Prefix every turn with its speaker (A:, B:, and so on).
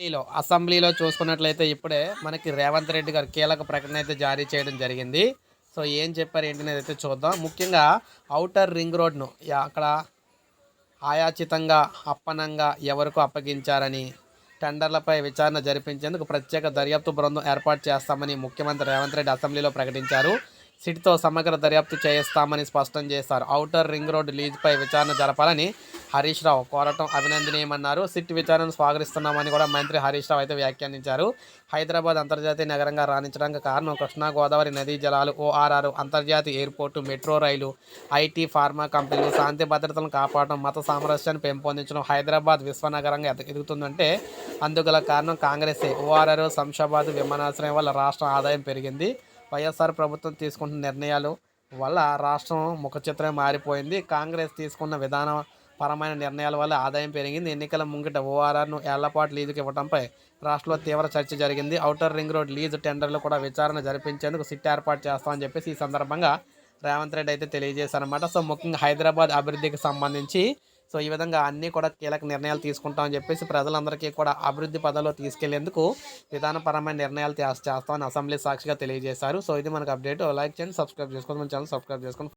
A: అసెంబ్లీలో అసెంబ్లీలో చూసుకున్నట్లయితే ఇప్పుడే మనకి రేవంత్ రెడ్డి గారు కీలక ప్రకటన అయితే జారీ చేయడం జరిగింది. సో ఏం చెప్పారు ఏంటనేది అయితే చూద్దాం. ముఖ్యంగా ఔటర్ రింగ్ రోడ్ను అక్కడ ఆయాచితంగా అప్పనంగా ఎవరికి అప్పగించారని టెండర్లపై విచారణ జరిపించేందుకు ప్రత్యేక దర్యాప్తు బృందం ఏర్పాటు చేస్తామని ముఖ్యమంత్రి రేవంత్ రెడ్డి అసెంబ్లీలో ప్రకటించారు. సిట్తో సమగ్ర దర్యాప్తు చేయిస్తామని స్పష్టం చేశారు. ఔటర్ రింగ్ రోడ్ లీజ్పై విచారణ జరపాలని హరీష్ రావు కోరటం అభినందనీయమన్నారు. సిట్ విచారణను స్వాగతిస్తున్నామని కూడా మంత్రి హరీష్ రావు అయితే వ్యాఖ్యానించారు. హైదరాబాద్ అంతర్జాతీయ నగరంగా రాణించడానికి కారణం కృష్ణా గోదావరి నదీ జలాలు ఓఆర్ఆర్ అంతర్జాతీయ ఎయిర్పోర్టు మెట్రో రైలు ఐటీ ఫార్మా కంపెనీలు శాంతి భద్రతలను కాపాడడం మత సామరస్యాన్ని పెంపొందించడం హైదరాబాద్ విశ్వనగరంగా ఎద- ఎదుగుతుందంటే అందుగల కారణం కాంగ్రెసే. ఓఆర్ఆర్ శంషాబాద్ విమానాశ్రయం వల్ల రాష్ట్రం ఆదాయం పెరిగింది. వైఎస్ఆర్ ప్రభుత్వం తీసుకుంటున్న నిర్ణయాలు వల్ల రాష్ట్రం ముఖచిత్రం మారిపోయింది. కాంగ్రెస్ తీసుకున్న విధానం పరమైన నిర్ణయాల వల్ల ఆదాయం పెరిగింది. ఎన్నికల ముంగిట ఓఆర్ఆర్ను ఏళ్ళపాటు లీజుకి ఇవ్వడంపై రాష్ట్రంలో తీవ్ర చర్చ జరిగింది. ఔటర్ రింగ్ రోడ్ లీజు టెండర్లు కూడా విచారణ జరిపించేందుకు సిట్ ఏర్పాటు చేస్తామని చెప్పేసి ఈ సందర్భంగా రేవంత్ రెడ్డి అయితే తెలియజేశారనమాట సో ముఖ్యంగా హైదరాబాద్ అభివృద్ధికి సంబంధించి సో ఈ విధంగా అన్నీ కూడా కీలక నిర్ణయాలు తీసుకుంటామని చెప్పేసి ప్రజలందరికీ కూడా అభివృద్ధి పదంలో తీసుకెళ్ళేందుకు విధానపరమైన నిర్ణయాలు చేస్తామని అసెంబ్లీ సాక్షిగా తెలియజేశారు. సో ఇది మనకు అప్డేట్. లైక్ చేయండి సబ్స్క్రైబ్ చేసుకోండి మన ఛానల్ సబ్స్క్రైబ్ చేసుకోండి.